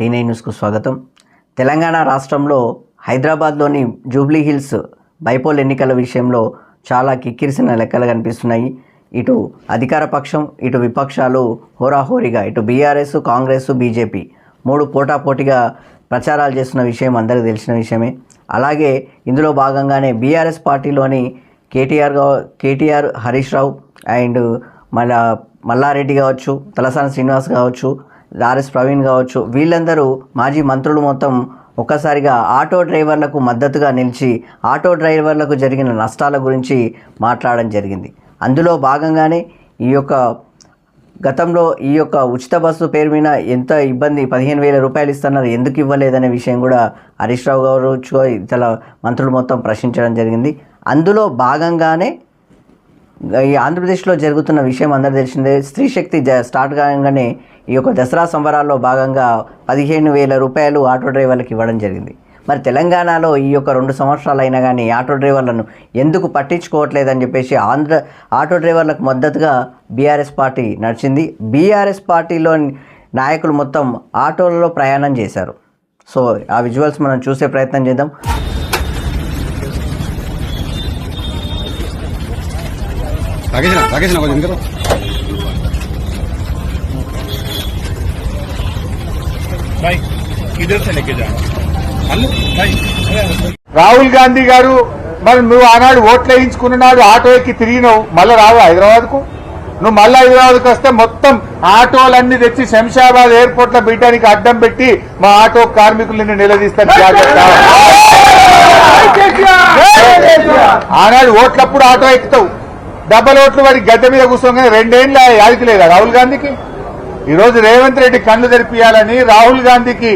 టీనై న్యూస్కు స్వాగతం. తెలంగాణ రాష్ట్రంలో హైదరాబాద్లోని జూబ్లీ హిల్స్ బైపోల్ ఎన్నికల విషయంలో చాలా కిక్కిరిసిన లెక్కలు కనిపిస్తున్నాయి. ఇటు అధికార పక్షం ఇటు విపక్షాలు హోరాహోరీగా ఇటు బీఆర్ఎస్ కాంగ్రెస్ బీజేపీ మూడు పోటాపోటీగా ప్రచారాలు చేస్తున్న విషయం అందరికీ తెలిసిన విషయమే. అలాగే ఇందులో భాగంగానే బీఆర్ఎస్ పార్టీలోని KTR KTR Harish Rao and మళ్ళా మల్లారెడ్డి కావచ్చు తలసాని శ్రీనివాస్ కావచ్చు ఆర్ఎస్ ప్రవీణ్ కావచ్చు. వీళ్ళందరూ మాజీ మంత్రులు మొత్తం ఒక్కసారిగా ఆటో డ్రైవర్లకు మద్దతుగా నిలిచి ఆటో డ్రైవర్లకు జరిగిన నష్టాల గురించి మాట్లాడడం జరిగింది. అందులో భాగంగానే ఈ యొక్క గతంలో ఈ యొక్క ఉచిత బస్సు పేరు మీద ఎంత ఇబ్బంది పదిహేను వేల రూపాయలు ఇస్తున్నారు ఎందుకు ఇవ్వలేదనే విషయం కూడా హరీష్ రావు గారు ఇతర మంత్రులు మొత్తం ప్రశ్నించడం జరిగింది. అందులో భాగంగానే ఈ ఆంధ్రప్రదేశ్లో జరుగుతున్న విషయం అందరూ తెలిసిందే. స్త్రీ శక్తి స్టార్ట్ కాగానే ఈ యొక్క దసరా సంబరాల్లో భాగంగా పదిహేను వేల రూపాయలు ఆటో డ్రైవర్లకు ఇవ్వడం జరిగింది. మరి తెలంగాణలో ఈ యొక్క రెండు సంవత్సరాలు అయినా కానీ ఆటో డ్రైవర్లను ఎందుకు పట్టించుకోవట్లేదని చెప్పేసి ఆంధ్ర ఆటో డ్రైవర్లకు మద్దతుగా బీఆర్ఎస్ పార్టీ నడిచింది. బీఆర్ఎస్ పార్టీలో నాయకులు మొత్తం ఆటోలలో ప్రయాణం చేశారు. సో ఆ విజువల్స్ మనం చూసే ప్రయత్నం చేద్దాం. రాహుల్ గాంధీ గారు మరి నువ్వు ఆనాడు ఓట్లు వేయించుకున్న నాడు ఆటో ఎక్కి తిరిగినావు మళ్ళీ రావు హైదరాబాద్కు నువ్వు మళ్ళీ హైదరాబాద్కి వస్తే మొత్తం ఆటోలన్నీ తెచ్చి శంషాబాద్ ఎయిర్పోర్ట్లో బీటానికి అడ్డం పెట్టి మా ఆటో కార్మికులు నిన్ను నిలదీస్తాను జాగ్రత్త ఆనాడు ఓట్లప్పుడు ఆటో ఎక్కుతావు డబ్బల ఓట్లు వాడి గడ్డ మీద కూర్చోగానే రెండేళ్ళ యాదికి లేదా రాహుల్ గాంధీకి? ఈరోజు రేవంత్ రెడ్డి కళ్ళు తెరిపియాలని రాహుల్ గాంధీకి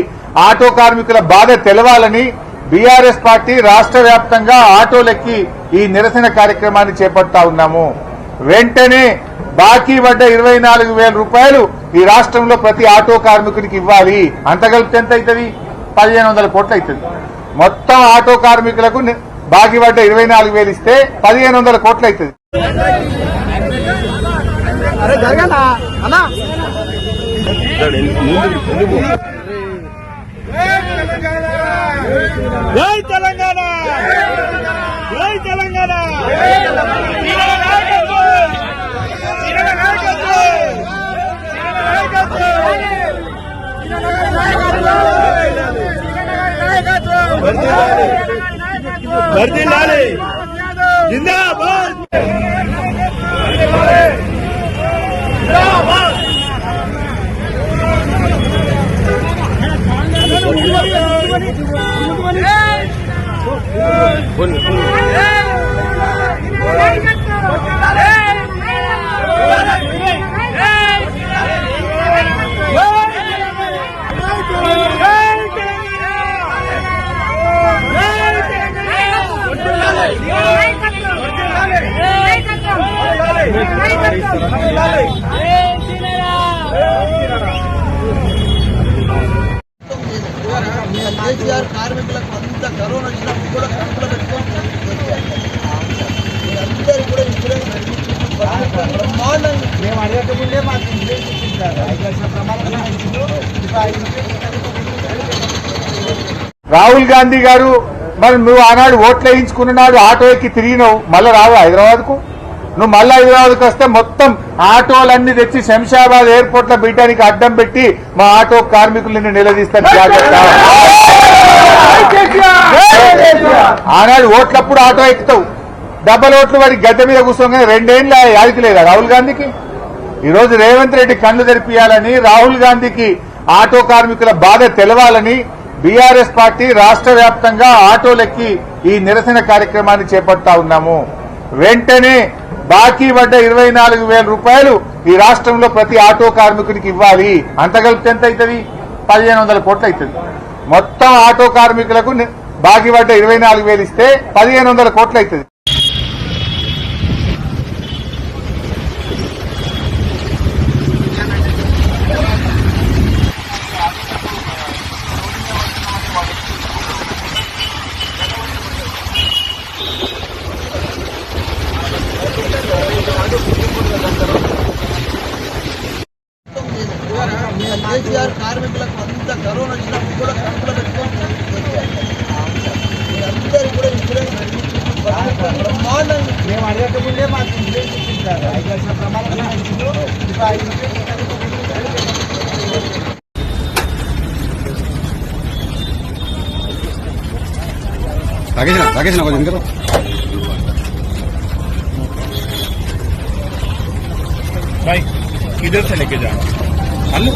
ఆటో కార్మికుల బాధ తెలవాలని బీఆర్ఎస్ పార్టీ రాష్ట్ర వ్యాప్తంగా ఆటోలెక్కి ఈ నిరసన కార్యక్రమాన్ని చేపడతా ఉన్నాము. వెంటనే బాకీ పడ్డ ఇరవై నాలుగు వేల రూపాయలు ఈ రాష్ట్రంలో ప్రతి ఆటో కార్మికుడికి ఇవ్వాలి. అంత కలిపితే ఎంత అవుతుంది? పదిహేను వందల కోట్లు అవుతుంది. మొత్తం ఆటో కార్మికులకు బాకీ పడ్డ ఇరవై నాలుగు వేలు ఇస్తే పదిహేను వందల కోట్లు అవుతుంది. జై తెలంగాణ! జై తెలంగాణ! हरदी लाले जिंदाबाद। जिंदाबाद। కేసీఆర్ కార్మికులకు అంత కరోనా వచ్చినప్పుడు కూడా కడుపులో పెట్టుకొని అందరూ కూడా ఇప్పుడే బ్రహ్మాండంగా మేము అడగకముందే మాకు ఐదు లక్షల ప్రమాణం రాహుల్ గాంధీ గారు మరి నువ్వు ఆనాడు ఓట్లు వేయించుకున్నాడు ఆటో ఎక్కి తిరిగినావు మళ్ళీ రావు హైదరాబాద్కు? నువ్వు మళ్ళీ హైదరాబాద్కి వస్తే మొత్తం ఆటోలన్నీ తెచ్చి శంషాబాద్ ఎయిర్పోర్ట్లో బిడ్డానికి అడ్డం పెట్టి మా ఆటో కార్మికుల్ని నిలదీస్తారు. జాగ్రత్త. ఆనాడు ఓట్లప్పుడు ఆటో ఎక్కుతావు. డబ్బల్ ఓట్లు వాడి గద్దె మీద కూర్చోగానే రెండేళ్ళు యాదికి లేదా రాహుల్ గాంధీకి? ఈ రోజు రేవంత్ రెడ్డి కళ్ళు తెరిపియాలని రాహుల్ గాంధీకి ఆటో కార్మికుల బాధ తెలవాలని బీఆర్ఎస్ పార్టీ రాష్ట్ర వ్యాప్తంగా ఆటోలెక్కి ఈ నిరసన కార్యక్రమాన్ని చేపడతా ఉన్నాము. వెంటనే బాకీ పడ్డ ఇరవై నాలుగు వేల రూపాయలు ఈ రాష్ట్రంలో ప్రతి ఆటో కార్మికుడికి ఇవ్వాలి. అంత కలిపితే ఎంత అవుతుంది? పదిహేను వందల కోట్లు అవుతుంది. మొత్తం ఆటో కార్మికులకు బాకీ పడ్డ ఇరవై నాలుగు వేలు ఇస్తే పదిహేను వందల కోట్లు అవుతుంది. కేసీఆర్ కార్మికులకు అంత కరోనా వచ్చినప్పుడు కూడా కడుపులో పెట్టుకొని అందరూ కూడా ఇన్సూరెన్స్ బ్రహ్మాండంగా మేము అడగక ముందే మాకు ఇన్సూరెన్స్ ఇచ్చింటారు ఐదు లక్షల ప్రమాదం ఇచ్చిండు ఇప్పుడు ఐదు రాకేష్ రాకేష్ కొంచెం ఇంకా भाई किधर से लेके जाना మళ్ళీ